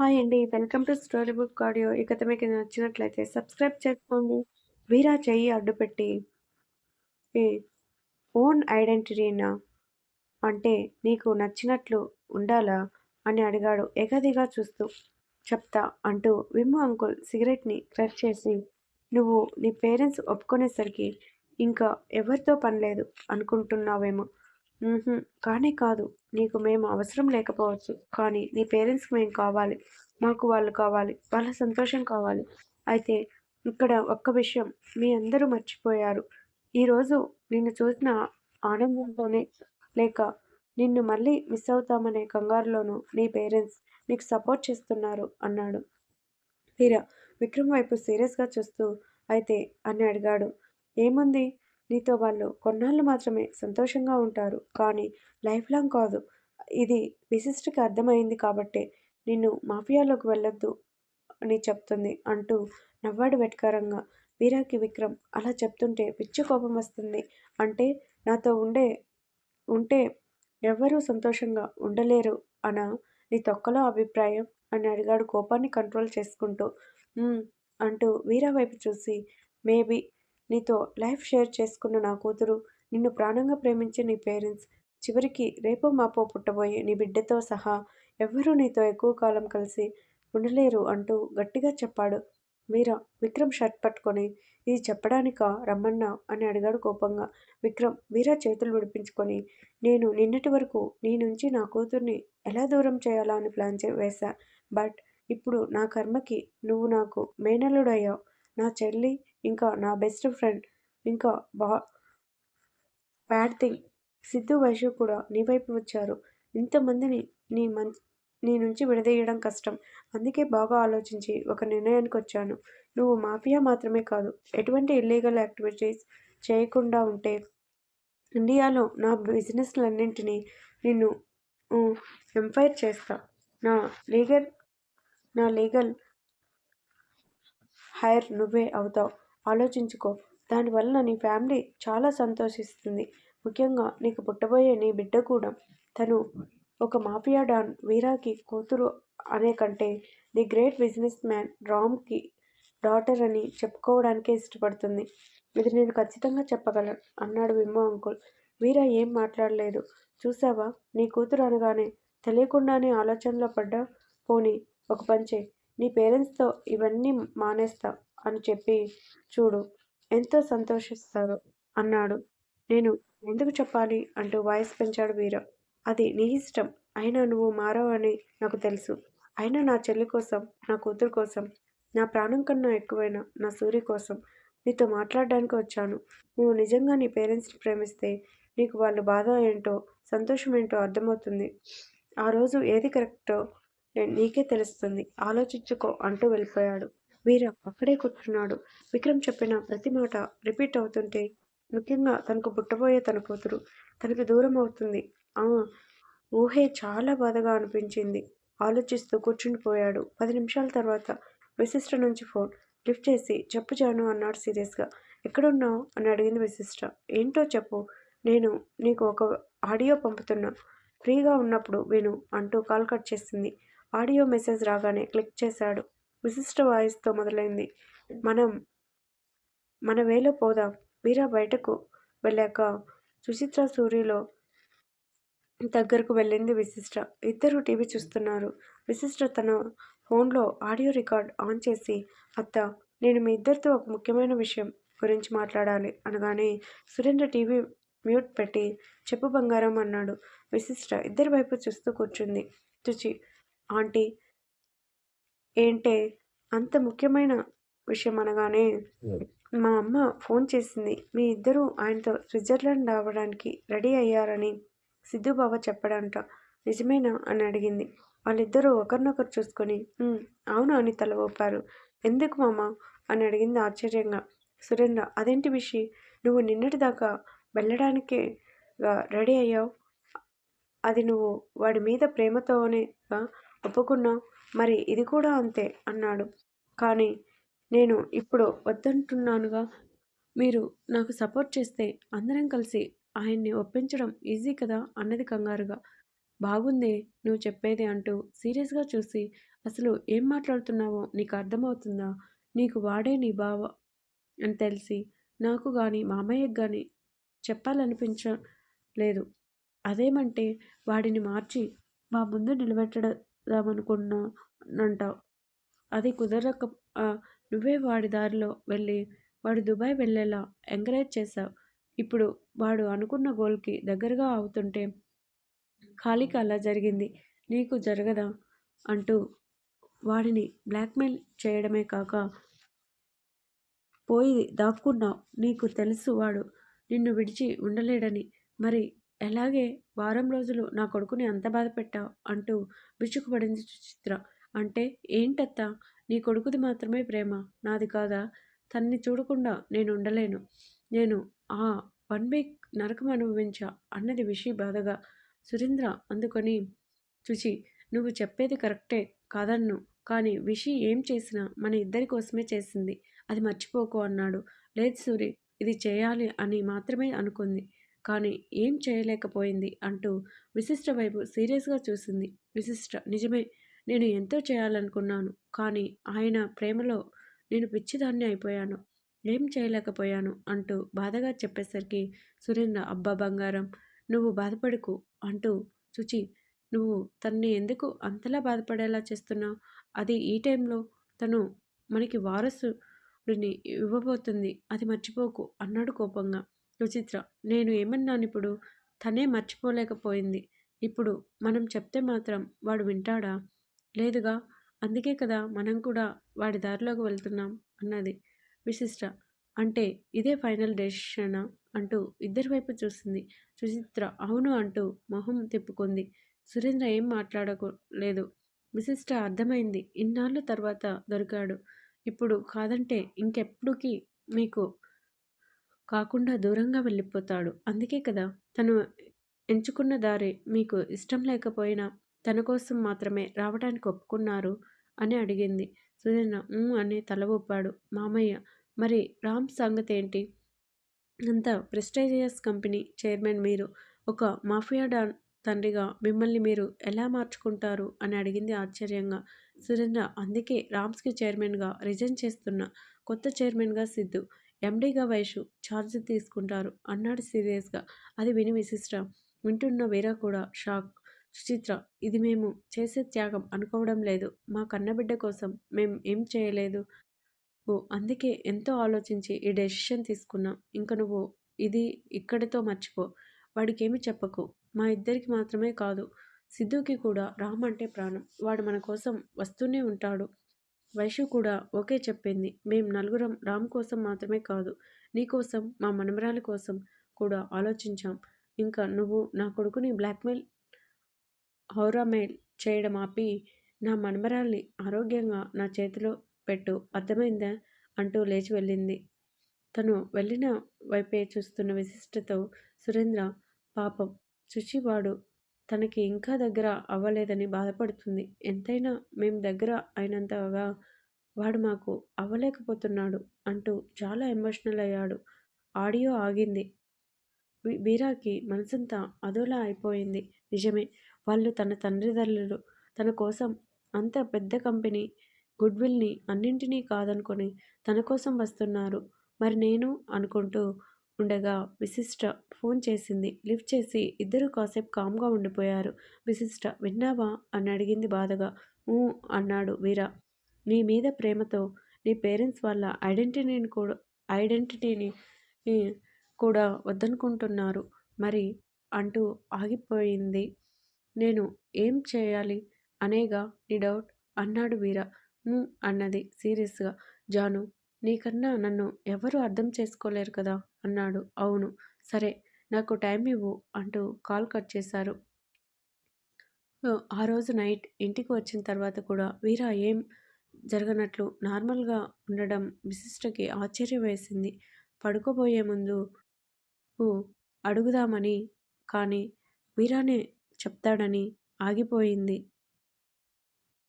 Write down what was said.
Hi అండి. Welcome to story book audio. ఈ కథ మీకు నచ్చినట్లయితే సబ్స్క్రైబ్ చేసుకోండి. వీరా చెయ్యి అడ్డుపెట్టి. ఓన్ ఐడెంటిటీనా? అంటే నీకు నచ్చినట్లు ఉండాలా? అని అడిగాడు. ఎగదిగా చూస్తూ చెప్తా అంటూ విమ్ము అంకుల్ సిగరెట్ని క్రష్ చేసి నువ్వు నీ పేరెంట్స్ ఒప్పుకునేసరికి ఇంకా ఎవరితో పని లేదు అనుకుంటున్నావేమో కానీ కాదు నీకు మేము అవసరం లేకపోవచ్చు. కానీ నీ పేరెంట్స్కి మేము కావాలి. మాకు వాళ్ళు కావాలి. వాళ్ళ సంతోషం కావాలి. అయితే ఇక్కడ ఒక్క విషయం. మీ అందరూ మర్చిపోయారు. ఈరోజు నిన్ను చూసిన ఆనందంతోనే లేక నిన్ను మళ్ళీ మిస్ అవుతామనే కంగారులోనూ నీ పేరెంట్స్ నీకు సపోర్ట్ చేస్తున్నారు అన్నాడు. వీరా విక్రమ్ వైపు సీరియస్గా చూస్తూ అయితే అని అడిగాడు. ఏముంది? నీతో వాళ్ళు కొన్నాళ్ళు మాత్రమే సంతోషంగా ఉంటారు. కానీ లైఫ్ లాంగ్ కాదు. ఇది విశిష్టకి అర్థమైంది కాబట్టే నిన్ను మాఫియాలోకి వెళ్ళొద్దు అని చెప్తుంది అంటూ నవ్వాడు వెటకారంగా. వీరాకి విక్రమ్ అలా చెప్తుంటే పిచ్చి కోపం వస్తుంది. అంటే నాతో ఉండే ఉంటే ఎవ్వరూ సంతోషంగా ఉండలేరు అన నీ తొక్కలో అభిప్రాయం అని అడిగాడు కోపాన్ని కంట్రోల్ చేసుకుంటూ. అంటూ వీరా వైపు చూసి మేబీ నీతో లైఫ్ షేర్ చేసుకున్న నా కూతురు నిన్ను ప్రాణంగా ప్రేమించే నీ పేరెంట్స్ చివరికి రేపో మాపో పుట్టబోయే నీ బిడ్డతో సహా ఎవ్వరూ నీతో ఎక్కువ కాలం కలిసి ఉండలేరు అంటూ గట్టిగా చెప్పాడు. మీరా విక్రమ్ షర్ట్ పట్టుకొని ఇది చెప్పడానికా రమ్మన్నా? అని అడిగాడు కోపంగా. విక్రమ్ వీరా చేతులు విడిపించుకొని నేను నిన్నటి వరకు నీ నుంచి నా కూతుర్ని ఎలా దూరం చేయాలా అని ప్లాన్ చే వేశా. బట్ ఇప్పుడు నా కర్మకి నువ్వు నాకు మేనల్లుడయ్యావు. నా చెల్లి ఇంకా నా బెస్ట్ ఫ్రెండ్. ఇంకా బా బ్యాడ్ థింగ్. సిద్ధు వైశ్య కూడా నీ వైపు వచ్చారు. ఇంతమందిని నీ మం నీ నుంచి విడదీయడం కష్టం. అందుకే బాగా ఆలోచించి ఒక నిర్ణయానికి వచ్చాను. నువ్వు మాఫియా మాత్రమే కాదు ఎటువంటి ఇల్లీగల్ యాక్టివిటీస్ చేయకుండా ఉంటే ఇండియాలో నా బిజినెస్లన్నింటినీ నిన్ను ఎంఫైర్ చేస్తా. నా లీగల్ నా లీగల్ హైర్ నువ్వే అవుతావు. ఆలోచించుకో. దానివల్ల నీ ఫ్యామిలీ చాలా సంతోషిస్తుంది. ముఖ్యంగా నీకు పుట్టబోయే నీ బిడ్డ కూడా. తను ఒక మాఫియా డాన్ వీరాకి కూతురు అనే కంటే ది గ్రేట్ బిజినెస్ మ్యాన్ రామ్కి డాటర్ అని చెప్పుకోవడానికే ఇష్టపడుతుంది. ఇది నేను ఖచ్చితంగా చెప్పగలను అన్నాడు విమ్మో అంకుల్. వీరా ఏం మాట్లాడలేదు. చూసావా నీ కూతురు అనగానే తెలియకుండానే ఆలోచనలో పడ్డా. పోనీ ఒక పంచే నీ పేరెంట్స్తో ఇవన్నీ మానేస్తా అని చెప్పి చూడు ఎంతో సంతోషిస్తారు? అన్నాడు. నేను ఎందుకు చెప్పాలి? అంటూ వాయిస్ పెంచాడు వీర. అది నీ ఇష్టం. అయినా నువ్వు మారవని నాకు తెలుసు. అయినా నా చెల్లి కోసం నా కూతురు కోసం నా ప్రాణం కన్నా ఎక్కువైన నా సూర్య కోసం నీతో మాట్లాడడానికి వచ్చాను. నువ్వు నిజంగా నీ పేరెంట్స్ని ప్రేమిస్తే నీకు వాళ్ళ బాధ ఏంటో సంతోషం ఏంటో అర్థమవుతుంది. ఆ రోజు ఏది కరెక్టో నీకే తెలుస్తుంది. ఆలోచించుకో అంటూ వెళ్ళిపోయాడు. వీర అక్కడే కూర్చున్నాడు. విక్రమ్ చెప్పిన ప్రతి మాట రిపీట్ అవుతుంటే ముఖ్యంగా తనకు పుట్టబోయే తన కూతురు తనకి దూరం అవుతుంది. ఆ ఊహే చాలా బాధగా అనిపించింది. ఆలోచిస్తూ కూర్చుండిపోయాడు పది నిమిషాల తర్వాత విశిష్ట నుంచి ఫోన్. లిఫ్ట్ చేసి చెప్పు జాను అన్నాడు సీరియస్గా. ఎక్కడున్నావు? అని అడిగింది విశిష్ట. ఏంటో చెప్పు. నేను నీకు ఒక ఆడియో పంపుతున్నా. ఫ్రీగా ఉన్నప్పుడు విను అంటూ కాల్ కట్ చేసింది. ఆడియో మెసేజ్ రాగానే క్లిక్ చేశాడు. విశిష్ట వాయిస్తో మొదలైంది. మనం మన వేలో పోదాం. వీరా బయటకు వెళ్ళాక సుచిత్ర సూర్యలో దగ్గరకు వెళ్ళింది విశిష్ట. ఇద్దరు టీవీ చూస్తున్నారు. విశిష్ట తన ఫోన్లో ఆడియో రికార్డ్ ఆన్ చేసి అత్త నేను మీ ఇద్దరితో ఒక ముఖ్యమైన విషయం గురించి మాట్లాడాలి అనగానే సురేంద్ర టీవీ మ్యూట్ పెట్టి చెప్పు బంగారం అన్నాడు. విశిష్ట ఇద్దరి వైపు చూస్తూ కూర్చుంది. తుచి ఆంటీ ఏంటే? అంత ముఖ్యమైన విషయం అనగానే మా అమ్మ ఫోన్ చేసింది. మీ ఇద్దరూ ఆయనతో స్విట్జర్లాండ్ రావడానికి రెడీ అయ్యారని సిద్ధు బాబా చెప్పడంట. నిజమేనా? అని అడిగింది. వాళ్ళిద్దరూ ఒకరినొకరు చూసుకొని అవును అని తల ఊపారు. ఎందుకు మామ అని అడిగింది ఆశ్చర్యంగా. సురేంద్ర అదేంటి విషి? నువ్వు నిన్నటిదాకా వెళ్ళడానికే రెడీ అయ్యావు? అది నువ్వు వాడి మీద ప్రేమతోనే ఒప్పుకున్నావు? మరి ఇది కూడా అంతే అన్నాడు. కానీ నేను ఇప్పుడు వద్దంటున్నానుగా. మీరు నాకు సపోర్ట్ చేస్తే అందరం కలిసి ఆయన్ని ఒప్పించడం ఈజీ కదా అన్నది కంగారుగా. బాగుందే నువ్వు చెప్పేది అంటూ సీరియస్గా చూసి అసలు ఏం మాట్లాడుతున్నావో నీకు అర్థమవుతుందా? నీకు వాడే నీ బావ అని తెలిసి నాకు కానీ మామయ్యకు కానీ చెప్పాలనిపించలేదు. అదేమంటే వాడిని మార్చి మా ముందు నిలబెట్టడం అంటావు అది కుదరక నువ్వే వాడి దారిలో వెళ్ళి వాడు దుబాయ్ వెళ్ళేలా ఎంకరేజ్ చేశావు. ఇప్పుడు వాడు అనుకున్న గోల్కి దగ్గరగా అవుతుంటే ఖాళీకి అలా జరిగింది. నీకు జరగదా? అంటూ వాడిని బ్లాక్మెయిల్ చేయడమే కాక పోయి దాక్కున్నావు నీకు తెలుసు వాడు నిన్ను విడిచి ఉండలేడని. మరి ఎలాగే వారం రోజులు నా కొడుకుని అంత బాధ పెట్టావు అంటూ బిచ్చుకుపడింది సుచిత్ర. అంటే ఏంటత్తా? నీ కొడుకుది మాత్రమే ప్రేమ. నాది కాదా? తన్ని చూడకుండా నేను ఉండలేను. నేను ఆ వన్ వీక్ నరకం అనుభవించా అన్నది విషి బాధగా. సురేంద్ర అందుకొని చూచి నువ్వు చెప్పేది కరెక్టే కాదన్ను. కానీ విషి ఏం చేసినా మన ఇద్దరి కోసమే చేసింది. అది మర్చిపోకు అన్నాడు. లేదు సూరి ఇది చేయాలి అని మాత్రమే అనుకుంది. కానీ ఏం చేయలేకపోయింది అంటూ విశిష్ట వైపు సీరియస్గా చూసింది. విశిష్ట నిజమే నేను ఎంతో చేయాలనుకున్నాను కానీ ఆయన ప్రేమలో నేను పిచ్చిదాన్ని అయిపోయాను ఏం చేయలేకపోయాను అంటూ బాధగా చెప్పేసరికి సురేంద్ర అబ్బా బంగారం నువ్వు బాధపడుకు అంటూ శుచి నువ్వు తన్ని ఎందుకు అంతలా బాధపడేలా చేస్తున్నావు అది ఈ టైంలో తను మనకి వారసుడిని ఇవ్వబోతుంది అది మర్చిపోకు అన్నాడు కోపంగా. సుచిత్ర నేను ఏమన్నాను ఇప్పుడు తనే మర్చిపోలేకపోయింది. ఇప్పుడు మనం చెప్తే మాత్రం వాడు వింటాడా? లేదుగా. అందుకే కదా మనం కూడా వాడి దారిలోకి వెళ్తున్నాం అన్నది విశిష్ట. అంటే ఇదే ఫైనల్ డెసిషనా? అంటూ ఇద్దరి వైపు చూసింది. సుచిత్ర అవును అంటూ మొహం తిప్పుకుంది. సురేంద్ర ఏం మాట్లాడలేదు విశిష్ట అర్థమైంది. ఇన్నాళ్ళ తర్వాత దొరికాడు. ఇప్పుడు కాదంటే ఇంకెప్పుడుకి మీకు కాకుండా దూరంగా వెళ్ళిపోతాడు. అందుకే కదా తను ఎంచుకున్న దారి మీకు ఇష్టం లేకపోయినా తన కోసం మాత్రమే రావడానికి ఒప్పుకున్నారు అని అడిగింది. సురేంద్ర అని తల ఊపాడు. మామయ్య మరి రామ్ సంగతి ఏంటి అంత ప్రెస్టైజియస్ కంపెనీ చైర్మన్ మీరు. ఒక మాఫియా డాన్ తండ్రిగా మిమ్మల్ని మీరు ఎలా మార్చుకుంటారు? అని అడిగింది ఆశ్చర్యంగా. సురేంద్ర అందుకే రామ్స్కి చైర్మన్గా రిజైన్ చేస్తున్న కొత్త చైర్మన్గా సిద్ధు. ఎండీగా వయసు ఛార్జ్ తీసుకుంటారు అన్నాడు సీరియస్గా. అది విని విశిష్ట వింటున్న వీరా కూడా షాక్. సుచిత్ర ఇది మేము చేసే త్యాగం అనుకోవడం లేదు. మా కన్నబిడ్డ కోసం మేము ఏం చేయలేదు? ఓ అందుకే ఎంతో ఆలోచించి ఈ డెసిషన్ తీసుకున్నాం. ఇంక నువ్వు ఇది ఇక్కడితో మర్చిపో. వాడికేమి చెప్పకు. మా ఇద్దరికి మాత్రమే కాదు సిద్ధుకి కూడా రామ్ అంటే ప్రాణం. వాడు మన కోసం వస్తూనే ఉంటాడు. వైషు కూడా ఓకే చెప్పింది. మేం నలుగురం రామ్ కోసం మాత్రమే కాదు నీకోసం మా మనమరాలి కోసం కూడా ఆలోచించాం. ఇంకా నువ్వు నా కొడుకుని బ్లాక్మెయిల్ హౌరామెయిల్ చేయడం ఆపి నా మనమరాల్ని ఆరోగ్యంగా నా చేతిలో పెట్టు అర్థమైందా? అంటూ లేచి వెళ్ళింది. తను వెళ్ళిన వైపే చూస్తున్న విశిష్టతో సురేంద్ర పాపం శుచివాడు తనకి ఇంకా దగ్గర అవ్వలేదని బాధపడుతుంది. ఎంతైనా మేము దగ్గర అయినంతగా వాడు మాకు అవ్వలేకపోతున్నాడు అంటూ చాలా ఎమోషనల్ అయ్యాడు. ఆడియో ఆగింది. వీరాకి మనసంతా అదోలా అయిపోయింది. నిజమే వాళ్ళు తన తండ్రిదండ్రులు. తన కోసం అంత పెద్ద కంపెనీ గుడ్విల్ని అన్నింటినీ కాదనుకొని తన కోసం వస్తున్నారు. మరి నేను అనుకుంటూ ఉండగా విశిష్ట ఫోన్ చేసింది. లిఫ్ట్ చేసి ఇద్దరు కాసేపు కామ్గా ఉండిపోయారు. విశిష్ట విన్నావా? అని అడిగింది బాధగా. ఊ అన్నాడు వీర. నీ మీద ప్రేమతో నీ పేరెంట్స్ వాళ్ళ ఐడెంటిటీని కూడా ఐడెంటిటీని కూడా వద్దనుకుంటున్నారు. మరి అంటూ ఆగిపోయింది. నేను ఏం చేయాలి? అనేగా నీ డౌట్ అన్నాడు వీర. అన్నది సీరియస్గా. జాను నీకన్నా నన్ను ఎవరు అర్థం చేసుకోలేరు కదా? అన్నాడు. అవును. సరే నాకు టైం ఇవ్వు అంటూ కాల్ కట్ చేశారు. ఆ రోజు నైట్ ఇంటికి వచ్చిన తర్వాత కూడా వీరా ఏం జరగనట్లు నార్మల్గా ఉండడం విశిష్టకి ఆశ్చర్యం వేసింది పడుకోబోయే ముందు అడుగుదామని కానీ వీరానే చెప్తాడని ఆగిపోయింది.